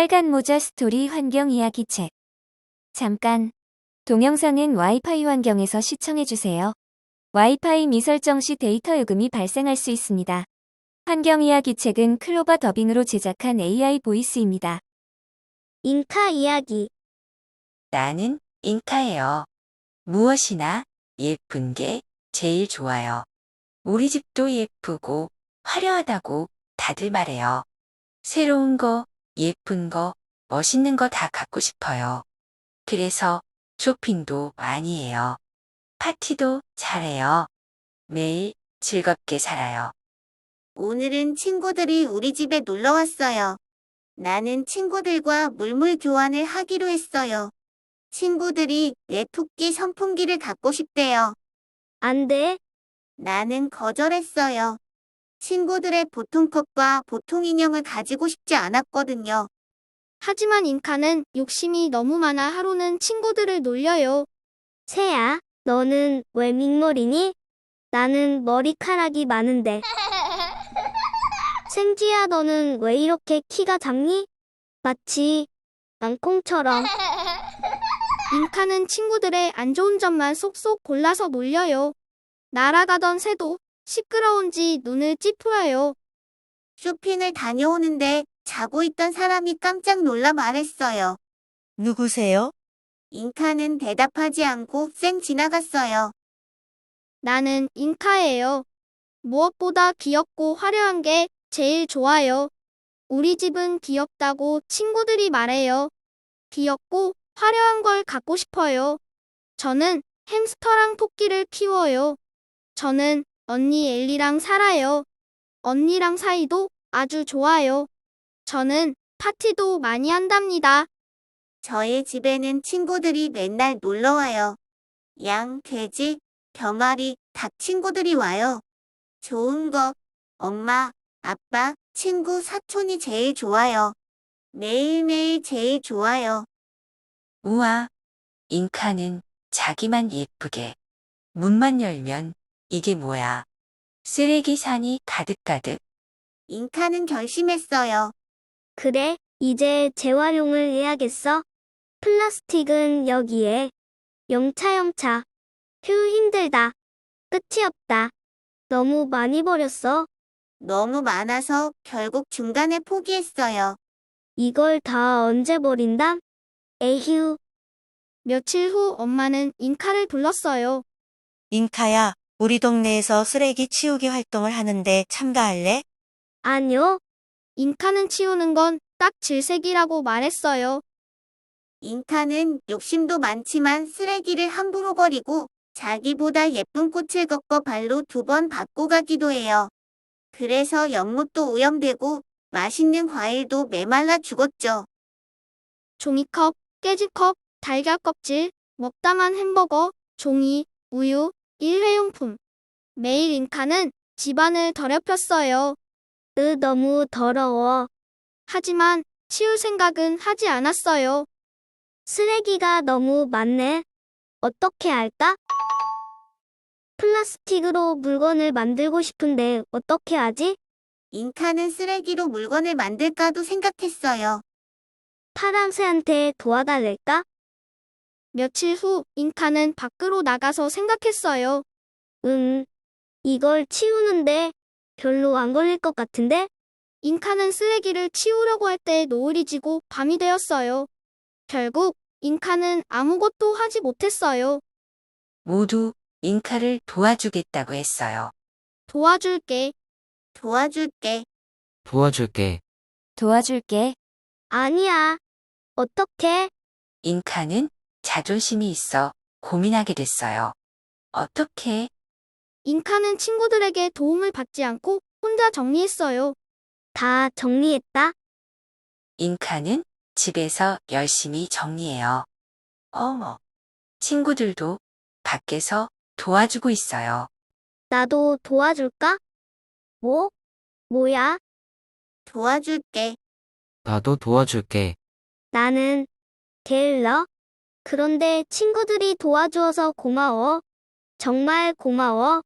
빨간 모자 스토리 환경 이야기 책. 잠깐. 동영상은 와이파이 환경에서 시청해주세요. 와이파이 미설정 시 데이터 요금이 발생할 수 있습니다. 환경 이야기 책은 클로바 더빙으로 제작한 AI 보이스입니다. 잉카 이야기. 나는 잉카예요. 무엇이나 예쁜 게 제일 좋아요. 우리 집도 예쁘고 화려하다고 다들 말해요. 새로운 거, 예쁜 거, 멋있는 거 다 갖고 싶어요. 그래서 쇼핑도 많이 해요. 파티도 잘해요. 매일 즐겁게 살아요. 오늘은 친구들이 우리 집에 놀러 왔어요. 나는 친구들과 물물 교환을 하기로 했어요. 친구들이 내 토끼 선풍기를 갖고 싶대요. 안 돼. 나는 거절했어요. 친구들의 보통 컵과 보통 인형을 가지고 싶지 않았거든요. 하지만 인카는 욕심이 너무 많아 하루는 친구들을 놀려요. 새야, 너는 왜 민머리니? 나는 머리카락이 많은데. 생쥐야, 너는 왜 이렇게 키가 작니? 마치 낭콩처럼. 인카는 친구들의 안 좋은 점만 쏙쏙 골라서 놀려요. 날아가던 새도 시끄러운지 눈을 찌푸려요. 쇼핑을 다녀오는데 자고 있던 사람이 깜짝 놀라 말했어요. 누구세요? 잉카는 대답하지 않고 쌩 지나갔어요. 나는 인카예요. 무엇보다 귀엽고 화려한 게 제일 좋아요. 우리 집은 귀엽다고 친구들이 말해요. 귀엽고 화려한 걸 갖고 싶어요. 저는 햄스터랑 토끼를 키워요. 저는 언니 엘리랑 살아요. 언니랑 사이도 아주 좋아요. 저는 파티도 많이 한답니다. 저의 집에는 친구들이 맨날 놀러 와요. 양, 돼지, 병아리, 닭 친구들이 와요. 좋은 거, 엄마, 아빠, 친구, 사촌이 제일 좋아요. 매일매일 제일 좋아요. 우와, 잉카는 자기만 예쁘게. 문만 열면 이게 뭐야. 쓰레기 산이 가득가득. 잉카는 결심했어요. 그래, 이제 재활용을 해야겠어. 플라스틱은 여기에. 영차영차. 휴, 힘들다. 끝이 없다. 너무 많이 버렸어. 너무 많아서 결국 중간에 포기했어요. 이걸 다 언제 버린다? 에휴, 며칠 후 엄마는 인카를 불렀어요. 잉카야, 우리 동네에서 쓰레기 치우기 활동을 하는데 참가할래? 아니요. 인카는 치우는 건 딱 질색이라고 말했어요. 잉카는 욕심도 많지만 쓰레기를 함부로 버리고 자기보다 예쁜 꽃을 꺾어 발로 두번 받고 가기도 해요. 그래서 연못도 오염되고 맛있는 과일도 메말라 죽었죠. 종이컵, 깨지컵, 달걀 껍질, 먹다만 햄버거, 종이, 우유, 일회용품. 매일 인카는 집안을 더럽혔어요. 으, 너무 더러워. 하지만 치울 생각은 하지 않았어요. 쓰레기가 너무 많네. 어떻게 할까? 플라스틱으로 물건을 만들고 싶은데 어떻게 하지? 잉카는 쓰레기로 물건을 만들까도 생각했어요. 파랑새한테 도와달랄까? 며칠 후 인카는 밖으로 나가서 생각했어요. 음, 이걸 치우는데 별로 안 걸릴 것 같은데? 인카는 쓰레기를 치우려고 할 때 노을이 지고 밤이 되었어요. 결국 인카는 아무것도 하지 못했어요. 모두 잉카를 도와주겠다고 했어요. 도와줄게. 도와줄게. 도와줄게. 도와줄게. 아니야. 어떻게? 잉카는 자존심이 있어 고민하게 됐어요. 어떻게? 인카는 친구들에게 도움을 받지 않고 혼자 정리했어요. 다 정리했다. 잉카는 집에서 열심히 정리해요. 어머, 친구들도 밖에서 도와주고 있어요. 나도 도와줄까? 뭐? 뭐야? 도와줄게. 나도 도와줄게. 나는 게을러. 그런데 친구들이 도와주어서 고마워. 정말 고마워.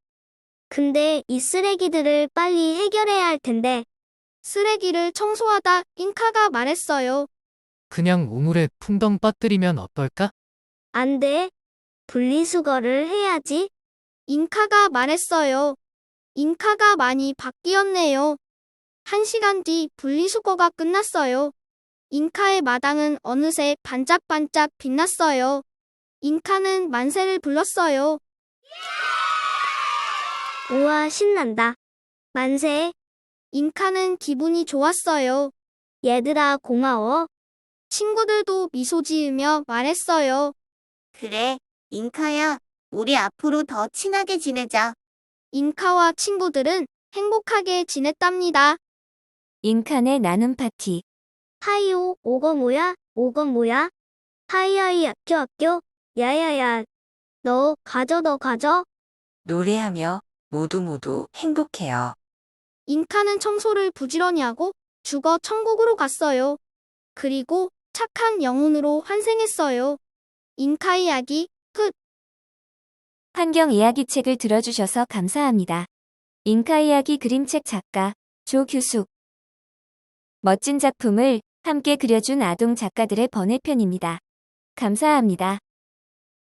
근데 이 쓰레기들을 빨리 해결해야 할 텐데. 쓰레기를 청소하다 인카가 말했어요. 그냥 우물에 풍덩 빠뜨리면 어떨까? 안 돼. 분리수거를 해야지. 잉카가 말했어요. 잉카가 많이 바뀌었네요. 한 시간 뒤 분리수거가 끝났어요. 잉카의 마당은 어느새 반짝반짝 빛났어요. 잉카는 만세를 불렀어요. 우와, 신난다. 만세. 잉카는 기분이 좋았어요. 얘들아, 고마워. 친구들도 미소 지으며 말했어요. 그래, 잉카야. 우리 앞으로 더 친하게 지내자. 잉카와 친구들은 행복하게 지냈답니다. 인칸의 나눔 파티. 하이오, 오거 뭐야? 오거 뭐야? 하이하이 학교 학교? 야야야. 너 가져 너 가져. 노래하며 모두 모두 행복해요. 잉카는 청소를 부지런히 하고 죽어 천국으로 갔어요. 그리고 착한 영혼으로 환생했어요. 잉카 이야기 끝. 환경 이야기 책을 들어주셔서 감사합니다. 잉카 이야기 그림책 작가 조규숙. 멋진 작품을 함께 그려준 아동 작가들의 번외편입니다. 감사합니다.